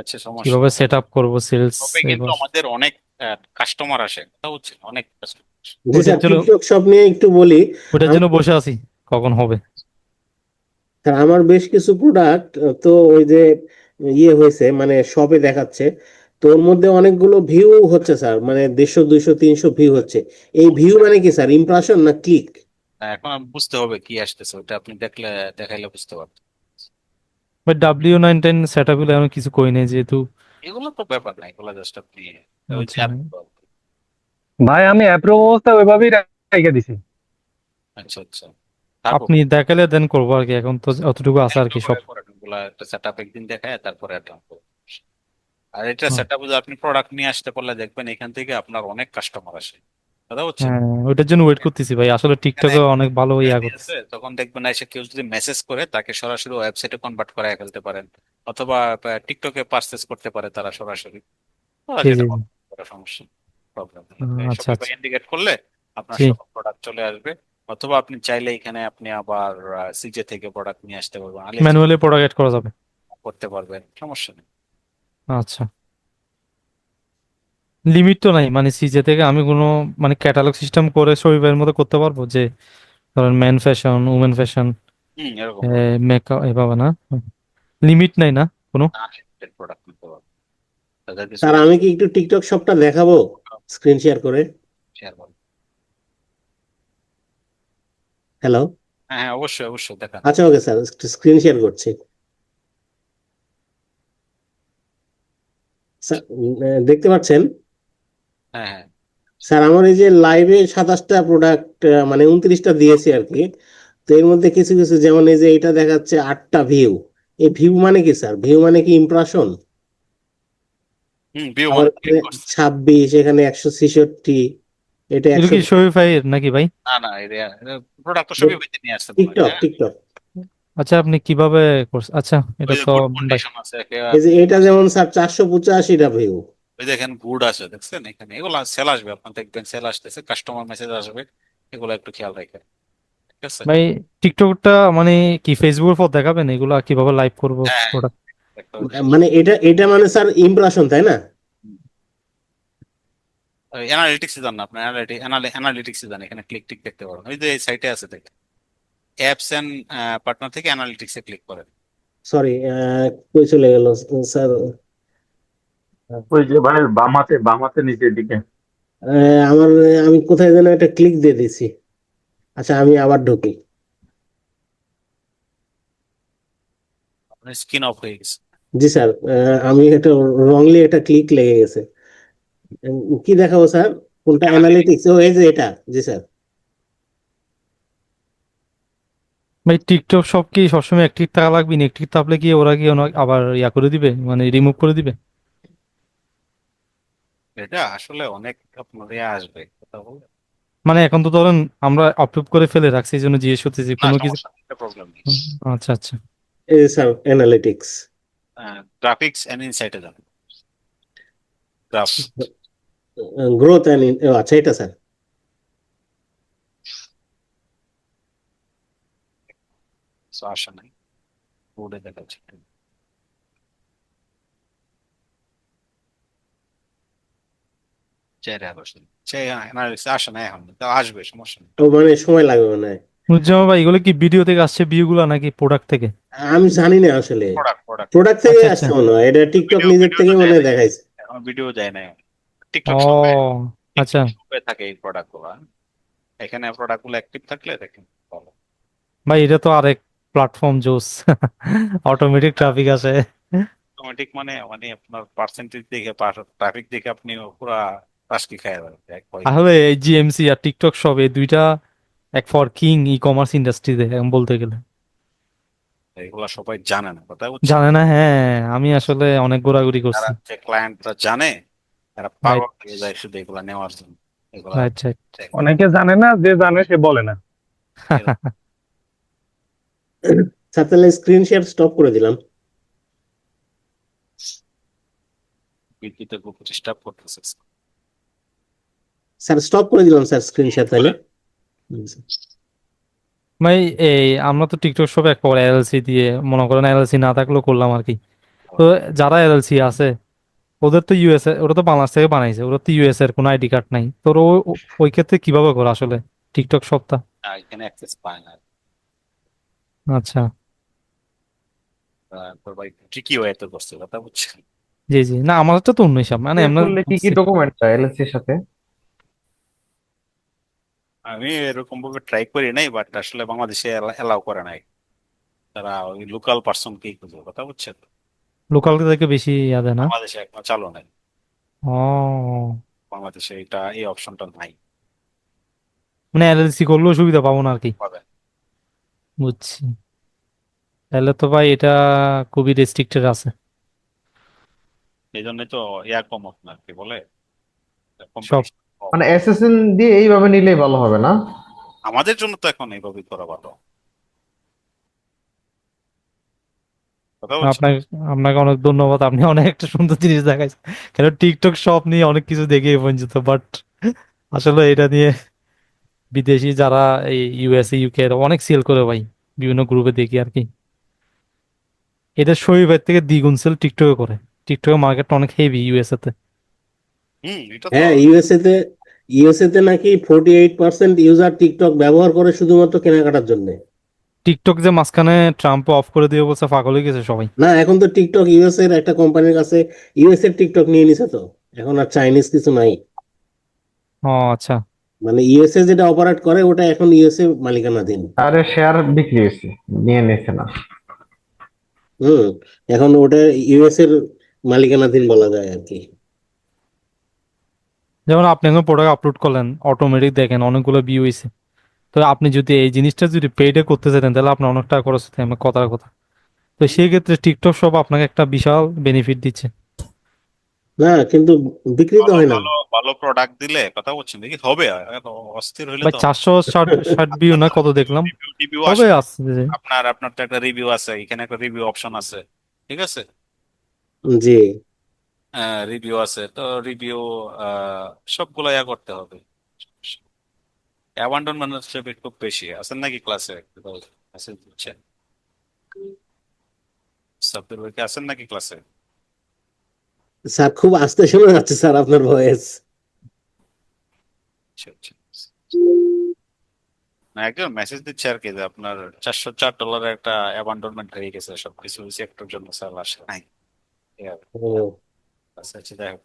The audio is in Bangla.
আচ্ছা সমস্যা কীভাবে সেট আপ করব সেলস তবে কিন্তু আমাদের অনেক কাস্টমার আসে কথা হচ্ছে অনেক শপ নিয়ে একটু বলি। ওটার জন্য বসে আছি কখন হবে? আমার বেশ কিছু প্রোডাক্ট তো ওই যে ইয়ে হয়েছে মানে শপে দেখাচ্ছে। তো ওর মধ্যে অনেকগুলো ভিউ হচ্ছে স্যার মানে দেড়শো দুইশো তিনশো ভিউ হচ্ছে। এই ভিউ মানে কি স্যার ইমপ্রেশন না ক্লিক এখন বুঝতে হবে কি আসতেছে ওটা আপনি দেখলে দেখাইলে বুঝতে পারবেন। But W nine ten set আপগুলো আমি কিছু করি নাই যেহেতু। এগুলো তো ব্যাপার না এগুলো জাস্ট আপনি আচ্ছা। ভাই আমি অ্যাপ্রুভ অবস্থা ওইভাবেই রেখে দিছি। আচ্ছা আচ্ছা। আপনি দেখালে দেন করব আর কি এখন তো অতটুকু আছে আর কি সব। একটা সেটআপ একদিন দেখায় তারপরে এটা। আর এটা। সেটআপ আপনি প্রোডাক্ট নিয়ে আসতে পারলে দেখবেন এখান থেকে আপনার অনেক কাস্টমার আসে। কথা হচ্ছে হ্যাঁ ওইটার জন্য ওয়েট করতেছি ভাই। আসলে টিকটকে অনেক ভালো ইয়া করতেছে। তখন দেখবেন এসে কেউ যদি মেসেজ করে তাকে সরাসরি ওয়েবসাইটে কনভার্ট করায় ফেলতে পারেন। অথবা টিকটকে পারচেজ করতে পারে তারা সরাসরি। সমস্যা প্রবলেম আচ্ছা, আচ্ছা। ইন্ডিকেট করলে আপনার। সব প্রোডাক্ট চলে আসবে। অথবা আপনি চাইলে এখানে আপনি আবার সিজে থেকে প্রোডাক্ট নিয়ে আসতে পারবেন। ম্যানুয়ালি প্রোডাক্ট করা যাবে। করতে পারবেন সমস্যা নেই। আচ্ছা। লিমিট তো নাই। মানে সিজে থেকে আমি কোনো মানে ক্যাটালগ সিস্টেম করে শরীরের মতো করতে পারব? যে ধরেন men fashion women fashion hmm এরকম। মেকআপ এভাবে না? লিমিট নাই না কোনো? স্যার আমি কি একটু টিকটক শপটা দেখাবো? স্ক্রিন শেয়ার করে। হ্যালো হ্যাঁ হ্যাঁ অবশ্যই অবশ্যই দেখান আচ্ছা ওকে স্যার স্ক্রিন শেয়ার করছি। স্যার দেখতে পাচ্ছেন? হ্যাঁ হ্যাঁ। স্যার আমার এই যে লাইভে সাতাশটা প্রোডাক্ট মানে উনত্রিশটা দিয়েছি আর কি তো এর মধ্যে কিছু কিছু যেমন এই যে এটা দেখাচ্ছে আটটা ভিউ এই ভিউ মানে কি স্যার? ভিউ মানে কি ইমপ্রেশন হুম ভিউ আবার এখানে ছাব্বিশ এখানে একশো ছেষট্টি এটা এটা একশো কি শরীফাই নাকি ভাই? না না প্রোডাক্ট তো হইতে নিয়ে আসতে টিকটক টিকটক আচ্ছা আপনি কীভাবে করছেন আচ্ছা এটা তো এই যে এটা যেমন স্যার চারশো পঁচাশিটা ভিউ ওই দেখেন গুড আছে দেখছেন? এখানে এগুলো সেল আসবে আপনার দেখবেন সেল আসতেছে কাস্টমার মেসেজ আসবে এগুলো একটু খেয়াল রাখেন ঠিক আছে? ভাই টিকটকটা মানে কি ফেসবুকের পর দেখাবেন? এগুলা কীভাবে লাইভ করব একটা মানে এটা এটা মানে স্যার ইমপ্রেশন তাই না? অ্যানালিটিক্স জান না আপনার অ্যানালিটিক্স জান এখানে ক্লিক টিক দেখতে পারেন। ওই যে এই সাইটে আছে দেখেন। অ্যাপস এন্ড পার্টনার থেকে অ্যানালিটিক্সে ক্লিক করেন। সরি কই চলে গেল স্যার ওই যে ভাই বামাতে বামাতে নিচের দিকে। আমার আমি কোথায় যেন একটা ক্লিক দিয়ে দিছি আচ্ছা আমি আবার ঢুকি। স্ক্রিন অফ হয়ে গেছে। জি স্যার আমি একটা রংলি একটা ক্লিক লেগে গেছে। কি দেখাবো স্যার? কোনটা অ্যানালিটিক্স ও এই যে এটা। জি স্যার। ভাই টিকটক সব কি সবসময় অ্যাক্টিভ থাকা লাগবে? ইনঅ্যাক্টিভ থাকলে কি ওরা কি আবার ইয়া করে দিবে? মানে রিমুভ করে দিবে? এটা আসলে অনেক আপনার ইয়ে আসবে কথা বলে মানে এখন তো ধরেন আমরা আপলোড করে ফেলে রাখছি এই জন্য জিজ্ঞেস করতেছি কোনো কিছু প্রবলেম নেই। আচ্ছা আচ্ছা। অ্যানালিটিক্স গ্রাফিক্স এন্ড ইনসাইটে যান গ্রাফ গ্রোথ অ্যান্ড আচ্ছা এটা স্যার। আসা নাই। বোর্ডে চেহারা আসে না এখন তো আসবে সমস্যা নেই। ও মানে সময় লাগবে মনে ভাই এগুলো কি ভিডিও থেকে আসছে ভিউ গুলা নাকি প্রোডাক্ট থেকে? আমি জানি না আসলে। প্রোডাক্ট প্রোডাক্ট প্রোডাক্ট থেকে আচ্ছা, আসছে আচ্ছা। মনে হয় এটা টিকটক Video- নিজের video থেকে তো মনে হয় দেয় না। দেখাইছে। এখন ভিডিও যায় না টিকটক ও শপে আচ্ছা। শপে থাকে এই প্রোডাক্টগুলো এখানে প্রোডাক্টগুলো অ্যাক্টিভ থাকলে দেখেন ভালো। ভাই এটা তো আরেক প্ল্যাটফর্ম জোস। অটোমেটিক ট্রাফিক আসে। অটোমেটিক মানে মানে আপনার পার্সেন্টেজ দেখে ট্রাফিক দেখে আপনি পুরা খায় আসলে এই জিএমসি আর টিকটক সব এই দুইটা এক ফর কিং ই কমার্স ইন্ডাস্ট্রিতে বলতে গেলে। এগুলা সবাই জানে না কথা বুঝছেন জানে না হ্যাঁ আমি আসলে অনেক ঘোরাঘুরি করছি। যে ক্লায়েন্টরা জানে তারা পাগল হয়ে যায় শুধু এগুলা নেওয়ার জন্য। এগুলা আচ্ছা অনেকে জানে না যে জানে সে বলে না। তাহলে স্ক্রিন শেয়ার স্টপ করে দিলাম। বিদ্যুতের ডিস্টার্ব করতেছে। স্যার স্টপ করে দিলাম স্যার স্ক্রিন শেয়ার তাহলে ভাই এই আমরা তো টিকটক সব এক পর এলএলসি দিয়ে মনে করেন এলএলসি না থাকলেও করলাম আর কি। তো যারা এলএলসি আছে ওদের তো ইউএসএ ওরা তো বাংলাদেশ থেকে বানাইছে ওরা তো ইউএস এর কোনো আইডি কার্ড নাই। তো ওই ওই ক্ষেত্রে কীভাবে করে আসলে টিকটক এখানে অ্যাক্সেস পায় না। আচ্ছা। তারপর ভাই ট্রিকি ওয়েতে করছে কথা বুঝছেন? জি জি। না আমার তো অন্য হিসাব মানে এমনি কি কি ডকুমেন্ট চাই এলএলসি এর সাথে? আমি এরকম ভাবে ট্রাই করি নাই বাট আসলে বাংলাদেশে এলাও করে নাই। তারা ওই লোকাল পার্সন কেই খুঁজে কথা বুঝছেন? লোকাল থেকে বেশি ইয়া দেয় না? বাংলাদেশে এখনও চালু নাই। ও। বাংলাদেশে এটা এই অপশনটা নাই। মানে এলএলসি করলেও সুবিধা পাবো না আর কি? পাবে। বুঝছি। তাহলে তো ভাই এটা খুবই রেস্ট্রিক্টেড আছে। এই জন্যই তো ইয়া কম আপনার কি বলে? সব। মানে এসএসএন দিয়ে এইভাবে নিলেই ভালো হবে না? আমাদের জন্য তো এখন এইভাবেই করা ভালো। আপনাকে আপনাকে অনেক ধন্যবাদ। আপনি অনেক একটা সুন্দর জিনিস দেখাইছেন। কেন টিকটক শপ নিয়ে অনেক কিছু দেখি এই পর্যন্ত বাট আসলে এটা নিয়ে বিদেশি যারা এই ইউএসএ ইউকে অনেক সেল করে ভাই। বিভিন্ন গ্রুপে দেখি আর কি এটা শরীফের থেকে দ্বিগুণ সেল টিকটকে করে। টিকটকের মার্কেটটা অনেক হেভি ইউএসএ তো। হ্যাঁ ইউএসএ তে ইউএসএ তে নাকি forty eight percent user TikTok ব্যবহার করে শুধুমাত্র কেনাকাটার জন্য। টিকটক যে মাঝখানে ট্রাম্প অফ করে দিয়ে বলছে পাগল হয়ে গেছে সবাই। না এখন তো টিকটক ইউএস এর একটা কোম্পানির কাছে ইউএস এর টিকটক নিয়ে নিছে তো। এখন আর চাইনিজ কিছু নাই। ও আচ্ছা। মানে ইউএসএ যেটা অপারেট করে ওটা এখন ইউএসএ মালিকানাধীন। আরে শেয়ার বিক্রি হয়েছে নিয়ে নিছে না। হুম এখন ওটা ইউএস এর মালিকানাধীন বলা যায় আর কি। যেমন আপনি এখন প্রোডাক্ট আপলোড করলেন অটোমেটিক দেখেন অনেকগুলো ভিউ হয়েছে তো আপনি যদি এই জিনিসটা যদি পেইডে করতে চাইতেন তাহলে আপনার অনেক টাকা খরচ হতো আমার কথার কথা। তো সেই ক্ষেত্রে টিকটক সব আপনাকে একটা বিশাল বেনিফিট দিচ্ছে। না কিন্তু বিক্রি তো ভালো হয় না। ভালো ভালো প্রোডাক্ট দিলে কথা বলছেন দেখি হবে অস্থির হইলে তো। চারশো ষাট ষাট ভিউ না কত দেখলাম? রিভিউ হবে আসছে আপনার আপনার তো একটা রিভিউ আছে এখানে একটা রিভিউ অপশন আছে। ঠিক আছে? জি। রিভিউ আছে। তো রিভিউ সবগুলো ইয়া করতে হবে। অ্যাবান্ডনমেন্ট হচ্ছে খুব বেশি। আছেন নাকি ক্লাসে আছেন বুঝছেন সাব্বির ভাই কি আছেন নাকি ক্লাসে স্যার খুব আস্তে শোনা যাচ্ছে স্যার আপনার ভয়েস আচ্ছা, আচ্ছা। না একজন মেসেজ দিচ্ছে আর কি যে আপনার চারশো চার ডলারের একটা অ্যাবান্ডনমেন্ট হয়ে গেছে সবকিছু সেক্টর জন্য স্যার আসে নাই। আর কি। আচ্ছা আচ্ছা যাই হোক